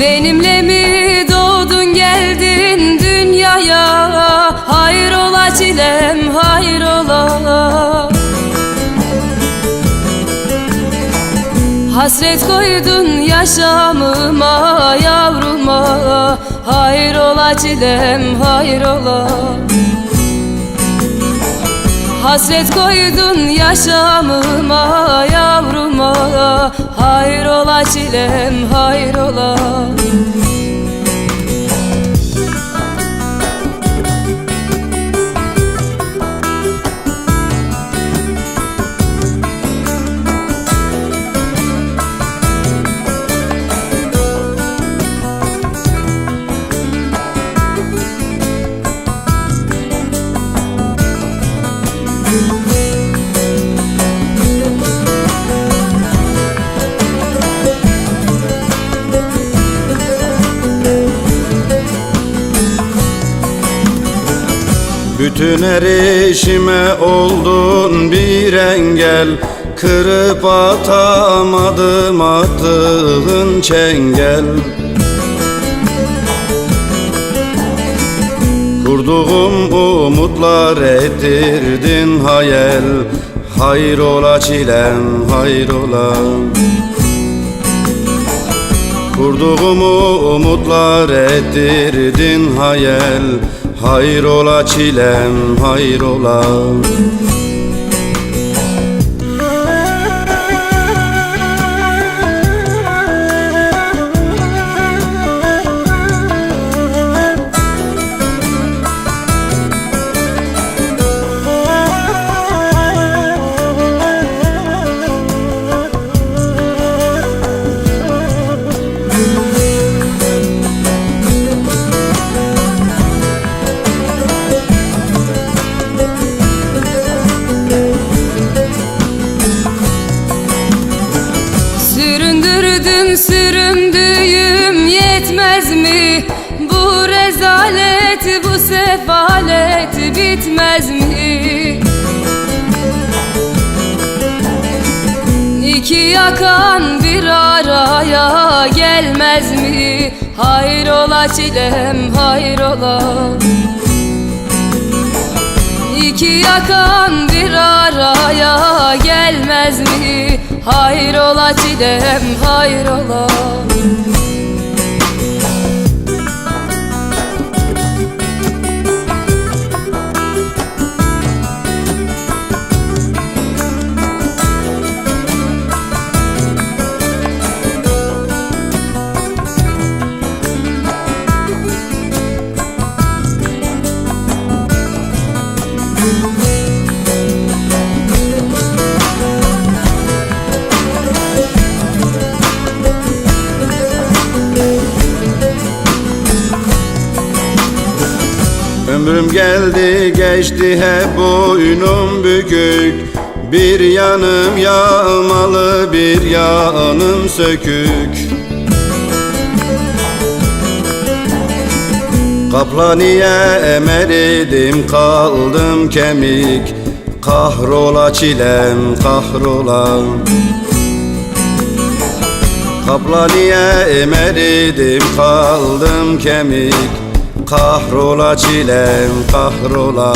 Benimle mi doğdun geldin dünyaya? Hayrola çilem hayrola. Hasret koydun yaşamıma yavruma. Hayrola çilem hayrola Hasret koydun yaşamıma yavruma. Hayrola çilem hayrola Bütün erişime oldun bir engel Kırıp atamadım attığın çengel. Kurduğum umutlar ettirdin hayal Hayrola çilem hayrola. Kurduğum umutlar ettirdin hayal Hayrola çilem hayrola süründüğüm yetmez mi? Bu rezalet bu sefalet bitmez mi? İki yakan bir araya gelmez mi? Hayrola çilem hayrola İki yakan bir araya gelmez mi? Hayrola çilem hayrola Ömrüm geldi geçti hep boynum bükük. Bir yanım yağmalı bir yanım sökük. Kaplaniye emeridim kaldım kemik. Kahrola çilem kahrola. Kaplaniye emeridim kaldım kemik Kahrola çilem kahrola